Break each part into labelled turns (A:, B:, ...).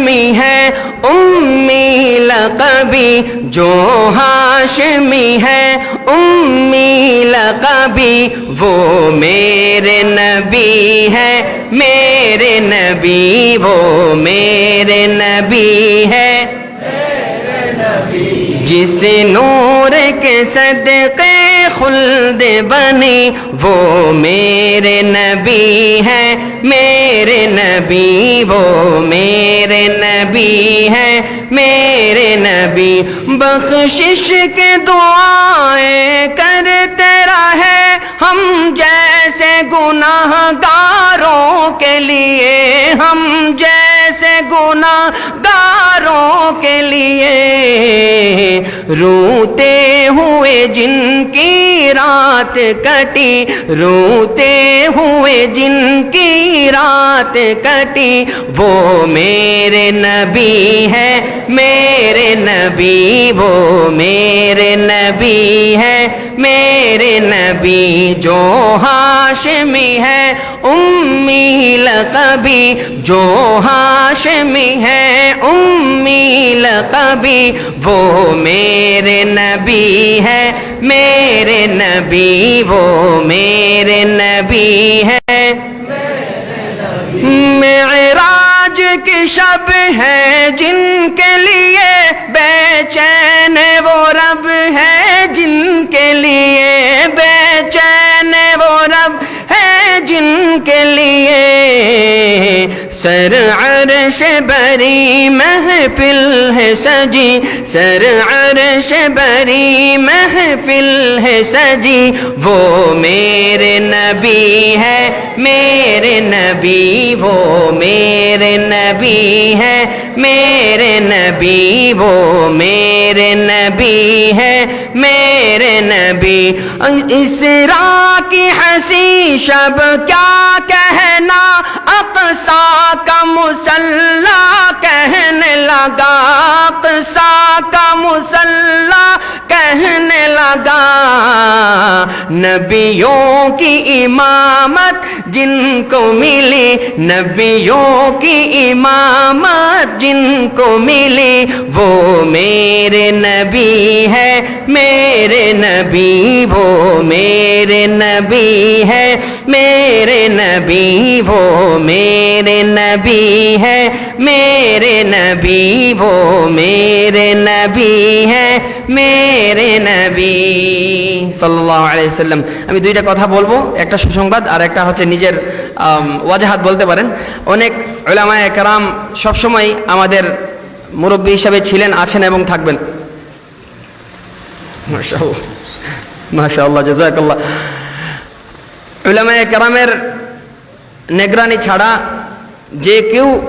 A: ہاشمی ہے، امی لقبی جو ہاشمی ہے۔ امی لقبی وہ میرے نبی ہے، میرے نبی وہ میرے نبی ہے۔ جس نور کے صدقے خلد بنی وہ میرے نبی ہے، میرے میرے نبی، وہ میرے نبی ہے میرے نبی۔ بخشش کے دعائیں کرتے رہے ہم جیسے گناہ گاروں کے لیے۔ ہم جیسے گناہ گاروں کے لیے۔ روتے ہوئے جن کی رات کٹی، روتے ہوئے جن کی رات بات کٹی، وہ میرے نبی ہے، میرے نبی، وہ میرے نبی ہے، میرے نبی جو ہاشمی ہے، امی لقبی جو ہاشمی ہے، امی لقبی وہ میرے نبی ہے، میرے نبی وہ میرے نبی ہے کی شب ہے، جن کے لیے بے چین وہ رب ہے، جن کے لیے بے چین وہ رب ہے، جن کے لیے سر عرش بری محفل ہے سجی۔ سر عرش بری محفل ہے سجی۔ وہ میرے نبی ہے، میرے نبی، وہ میرے نبی ہے، میرے نبی، وہ میرے نبی ہے، میرے نبی۔ اسرا کی ہنسی شب کیا کہنا؟ اقصا کا مسلح کہنے لگا۔ اقصا کا مسلح کہنے لگا۔ نبیوں کی امامت جن کو ملی نبیوں کی امامات جن کو ملی وہ میرے نبی ہے، میرے نبی، وہ میرے نبی ہے، میرے نبی، وہ میرے نبی ہے، میرے نبی، وہ میرے نبی ہے، میرے نبی۔ সাল্লাম। আমি দুইটা কথা বলব, একটা সুসংবাদ আর একটা হচ্ছে নিজের ওয়াজাহাত বলতে পারেন। অনেক ওলামায়ে কেরাম সবসময় আমাদের মুরব্বী হিসাবে ছিলেন, আছেন এবং থাকবেন। মাশাআল্লাহ মাশাআল্লাহ, জাযাকাল্লাহ। উলামায়ে কেরামের নেগরানি ছাড়া যে কেউ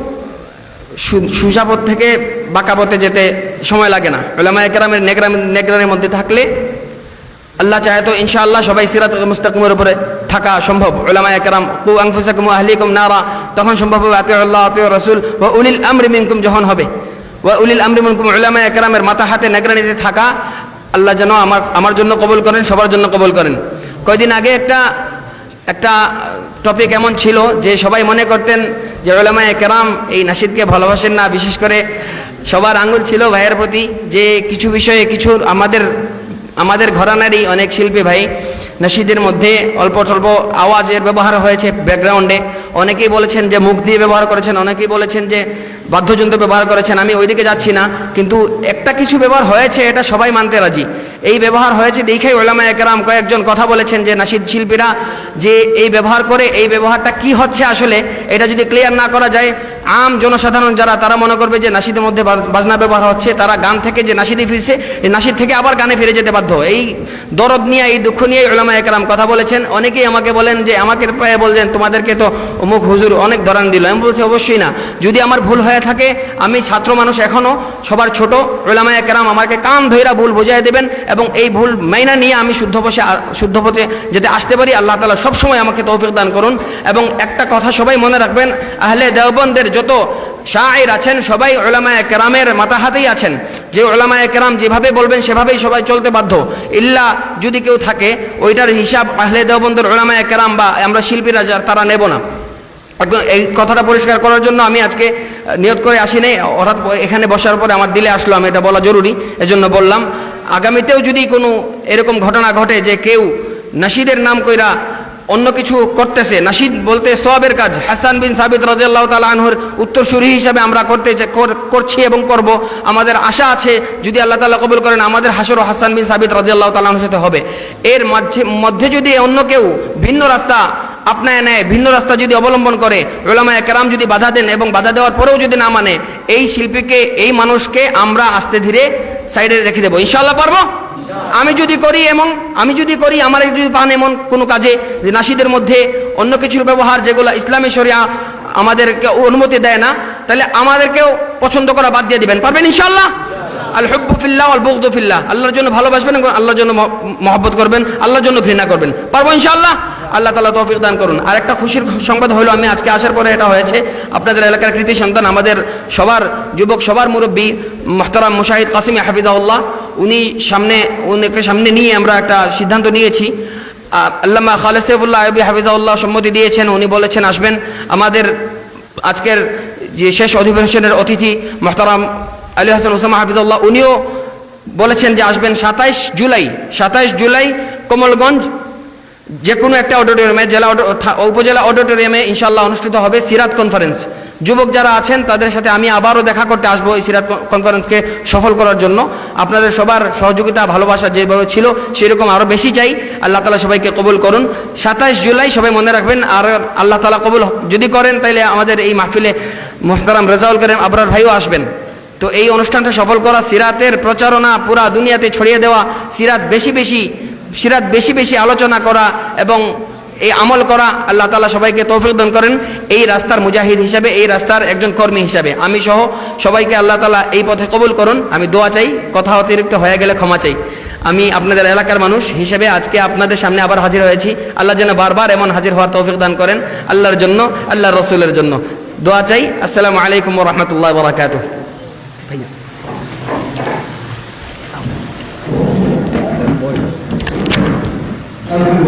A: সু- সুসাপথ থেকে বাঁকাপথে যেতে সময় লাগে না। ওলামা একরামের নেগরাম, নেগরানের মধ্যে থাকলে আল্লাহ চাহে তো ইনশাআল্লাহ সবাই সিরাত মুস্তাকুমের উপরে থাকা সম্ভব। ওলামা একরাম কু আংফুসাকুম আহলিকুম নারা তখন সম্ভব হবে আতে আল্লাহ আতে রসুল ও উলিল আমরি মিনকুম যখন হবে। ও উলিল আমরি মিনকুম ওলামা একরামের মাথা হাতে নেগরানিতে থাকা, আল্লাহ যেন আমার আমার জন্য কবুল করেন, সবার জন্য কবুল করেন। কয়দিন আগে একটা একটা টপিক এমন ছিল যে সবাই মনে করতেন যে ওলামায় কেরাম এই নাসিদকে ভালোবাসেন না। বিশেষ করে সবার আঙুল ছিল ভাইয়ের প্রতি যে কিছু বিষয়ে কিছু আমাদের আমাদের ঘরানারই অনেক শিল্পী ভাই নাসিদের মধ্যে অল্প স্বল্প আওয়াজের ব্যবহার হয়েছে ব্যাকগ্রাউন্ডে অনেকেই বলেছেন যে মুখ দিয়ে ব্যবহার করেছেন, অনেকেই বলেছেন যে বাদ্যযন্ত্র ব্যবহার করেছেন, আমি ওইদিকে যাচ্ছি না। কিন্তু একটা কিছু ব্যবহার হয়েছে, এটা সবাই মানতে রাজি। এই ব্যবহার হয়েছে, দেখেই ওলামা একরাম কয়েকজন কথা বলেছেন যে, নাসিদ শিল্পীরা যে এই ব্যবহার করে, এই ব্যবহারটা কি হচ্ছে আসলে, এটা যদি ক্লিয়ার না করা যায়, আম জনসাধারণ যারা, তারা মনে করবে যে, নাসিদের মধ্যে বাজ- বাজনা ব্যবহার হচ্ছে, তারা গান থেকে যে নাসিদে ফিরছে এই নাসিদ থেকে আবার গানে ফিরে যেতে বাধ্য। এই দরদ নিয়ে, এই দুঃখ নিয়ে ওলামা একরাম কথা বলেছেন। অনেকেই আমাকে বলেন যে, আমাকে প্রায় বলছেন তোমাদেরকে তো অমুক হুজুর অনেক ধরান দিল। আমি বলছি, অবশ্যই না। যদি আমার ভুল হয়ে থাকে, আমি ছাত্র মানুষ এখনও সবার ছোট ওলামা একরাম আমাকে কান ধৈরা ভুল বুঝাই দেবেন এবং এই ভুল মাইনা নিয়ে আমি শুদ্ধ পথে শুদ্ধ পথে যেতে আসতে পারি। আল্লাহ তালা সবসময় আমাকে তৌফিক দান করুন। এবং একটা কথা সবাই মনে রাখবেন, আহলে দেওবন্দের যত শায়ের আছেন, সবাই ওলামায় কেরামের মাথা হাতেই আছেন। যে ওলামায় কেরাম যেভাবে বলবেন, সেভাবেই সবাই চলতে বাধ্য। ইল্লা যদি কেউ থাকে, ওইটার হিসাব আহলে দেওবন্দের ওলামায় কেরাম বা আমরা শিল্পীরা তারা নেব না। এই কথাটা পরিষ্কার করার জন্য আমি আজকে নিয়ত করে আসি নাই। হঠাৎ এখানে বসার পরে আমার দিলে আসলো, আমি এটা বলা জরুরি, এজন্য বললাম, আগামীতেও যদি কোনো এরকম ঘটনা ঘটে যে কেউ নাসিদের নাম কইরা অন্য কিছু করতেছে, নাসিদ বলতে সবের কাজ, হাসান বিন সাবিদ রাজিয়াল্লাহ তালা আনহুর উত্তরসূরি হিসাবে আমরা করতে করছি এবং করব, আমাদের আশা আছে, যদি আল্লাহ তালা কবুল করেন, আমাদের হাসরও হাসান বিন সাবিদ রাজিয়াল্লাহ তালাহর সাথে হবে। এর মাঝে, মধ্যে যদি অন্য কেউ ভিন্ন রাস্তা আপনায় নেয় ভিন্ন রাস্তা যদি অবলম্বন করে ওলামা একরাম যদি বাধা দেন এবং বাধা দেওয়ার পরেও যদি না মানে এই শিল্পীকে, এই মানুষকে আমরা আস্তে ধীরে সাইডে রেখে দেবো। ইনশাল্লাহ পারব? আমি যদি করি এমন, আমি যদি করি, আমার যদি পান এমন কোনো কাজে, যে নাসিদের মধ্যে অন্য কিছুর ব্যবহার যেগুলো ইসলামী শরিয়া আমাদেরকে অনুমতি দেয় না, তাহলে আমাদেরকেও পছন্দ করা বাদ দিয়ে দিবেন। পারবেন ইনশাল্লাহ আল হব্বুফিল্লাহ আল বগদুফিল্লাহ আল্লাহর জন্য ভালোবাসবেন এবং আল্লাহর জন্য মহ- মহব্বত করবেন, আল্লাহর জন্য ঘৃণা করবেন। পারব ইনশাল্লাহ আল্লাহ তালা তৌফিক দান করুন। আর একটা খুশির সংবাদ হলো, আমি আজকে আসার পরে এটা হয়েছে, আপনাদের এলাকার কৃতি সন্তান, আমাদের সবার যুবক, সবার মুরব্বী, মোহতারাম মুশাহিদ কাসিম হাফিজাউল্লাহ উনি সামনে, উনিকে সামনে নিয়ে আমরা একটা সিদ্ধান্ত নিয়েছি। আল্লামা খালেদ সৈফুল্লাহ আয়বি হাফিজাউল্লাহ সম্মতি দিয়েছেন, উনি বলেছেন, আসবেন। আমাদের আজকের যে শেষ অধিবেশনের অতিথি মোহতারাম আলী হাসান ওসামা হাফিজুল্লাহ উনিও বলেছেন যে আসবেন সাতাইশ জুলাই সাতাইশ জুলাই কমলগঞ্জ যে কোনো একটা অডিটোরিয়ামে, জেলা উপজেলা অডিটোরিয়ামে ইনশাল্লাহ অনুষ্ঠিত হবে সিরাত কনফারেন্স যুবক যারা আছেন, তাদের সাথে আমি আবারও দেখা করতে আসব এই সিরাত কনফারেন্সকে সফল করার জন্য। আপনাদের সবার সহযোগিতা, ভালোবাসা যেভাবে ছিল, সেরকম আরও বেশি চাই। আল্লাহ তালা সবাইকে কবুল করুন। সাতাইশ জুলাই সবাই মনে রাখবেন, আর আল্লাহ তালা কবুল যদি করেন তাহলে আমাদের এই মাহফিলে মোহতারাম রেজাউল করিম আবরার ভাইও আসবেন। তো এই অনুষ্ঠানটা সফল করা, সিরাতের প্রচারণা পুরা দুনিয়াতে ছড়িয়ে দেওয়া, সিরাত বেশি বেশি সিরাত বেশি বেশি আলোচনা করা এবং এই আমল করা, আল্লাহ তালা সবাইকে তৌফিক দান করেন। এই রাস্তার মুজাহিদ হিসাবে, এই রাস্তার একজন কর্মী হিসাবে। আমি সহ সবাইকে আল্লাহ তালা এই পথে কবুল করুন। আমি দোয়া চাই, কথা অতিরিক্ত হয়ে গেলে ক্ষমা চাই। আমি আপনাদের এলাকার মানুষ হিসেবে আজকে আপনাদের সামনে আবার হাজির হয়েছি। আল্লাহ যেন বারবার এমন হাজির হওয়ার তৌফিক দান করেন, আল্লাহর জন্য আল্লাহ রসুলের জন্য। দোয়া চাই। আসসালামু আলাইকুম রহমতুল্লাহ বরাকাতু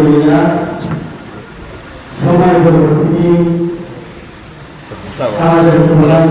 B: আলহামদুলিল্লাহ সময় পরবর্তী আমাদের সমাজ